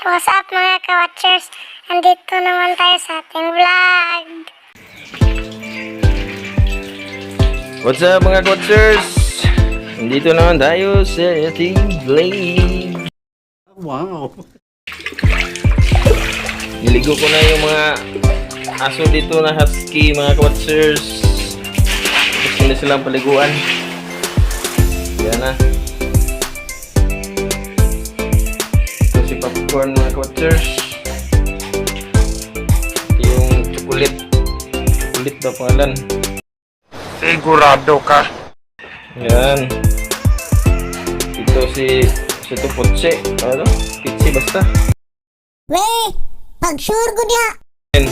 What's up mga ka-watchers? Andito naman tayo sa ating vlog. What's up mga watchers? Nandito naman tayo sa ating vlog. Wow. Niligo ko na yung mga aso dito na husky mga watchers. Gusto na silang paliguan. Yan na. Popcorn mga. Ito yung chocolate. Chocolate daw pangalan. Sigurado ka. Yan. Ito si si ito Potse. Ano? Pitsi basta. Weh! Pag-sure ko niya! Yan.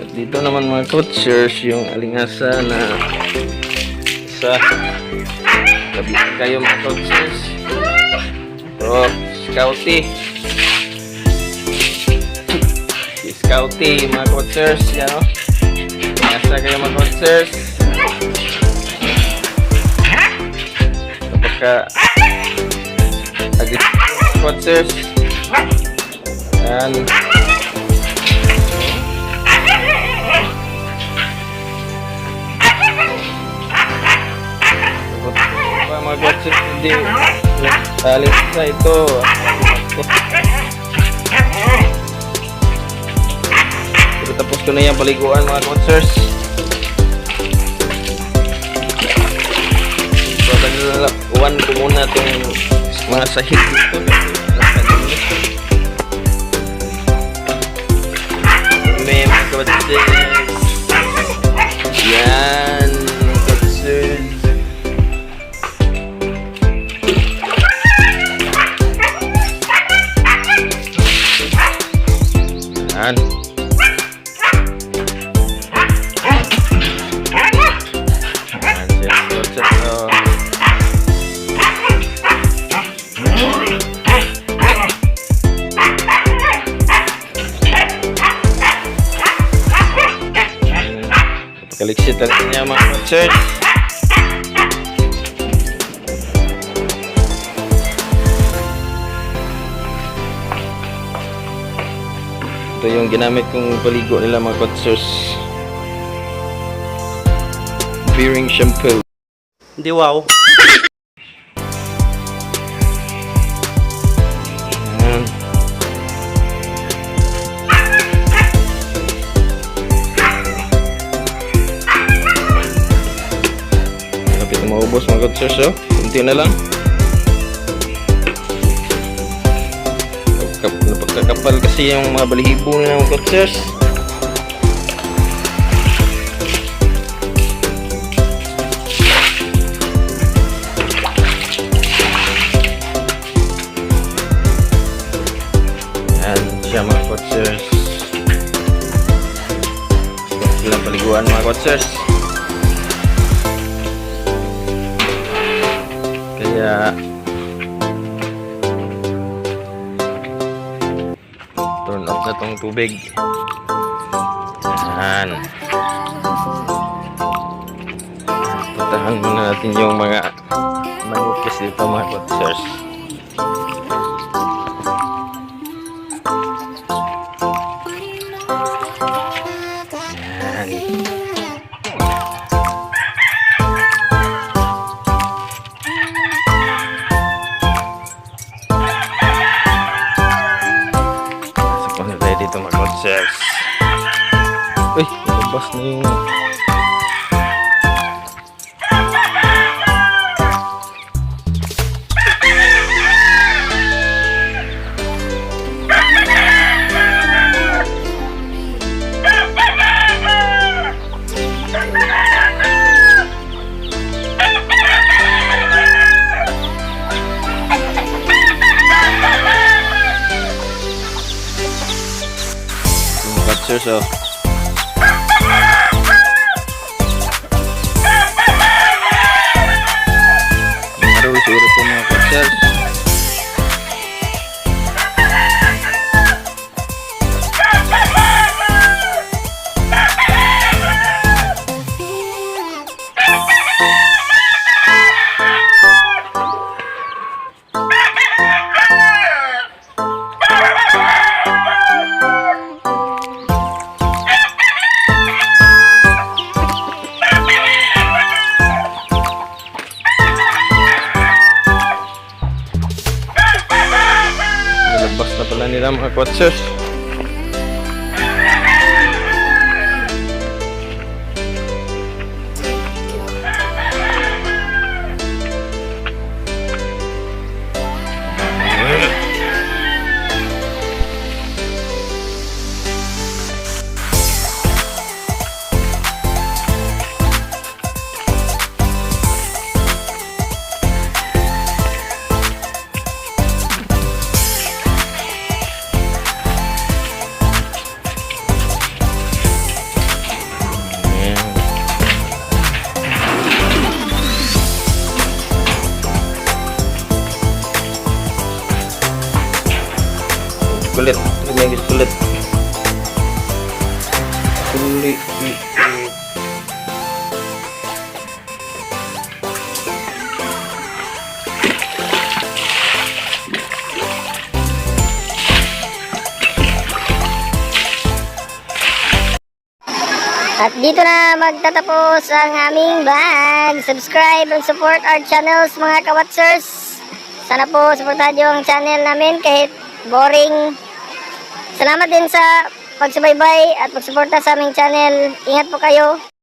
At dito naman mga coachers yung alingasa na isa. Labihan kayo mga coachers. Ito, Scouty. Scouty mga coachers. Yan o. Alingasa kayo mga coachers. Kapag ka aggressive coachers. Yan. Hindi alis na ito. Pero tapos ko na yung paliguan mga coachers. Babalawan ko muna itong mga sahig dito. Kaliksit talaga niya mga concert. Ito yung ginamit kong paligo nila mga concerts. Bearing shampoo. Hindi wow. Maubos mga concerts oh. Kunti na lang. Napagkakapal kasi yung mga balihibo nila mga. Yan siya mga. Sila paliguan mga coachers. Kaya turn off na tong tubig. Yan. Putahan muna natin yung mga manipis dito mga coachers. Labas na জ্বালানি রাম করছে Kulit, lumigit kulit. Kulit. At dito na magtatapos ang aming vlog. Subscribe and support our channels mga kawatsers. Sana po supportahan nyo ang channel namin kahit boring. Salamat din sa pagsubaybay at pagsuporta sa aming channel. Ingat po kayo.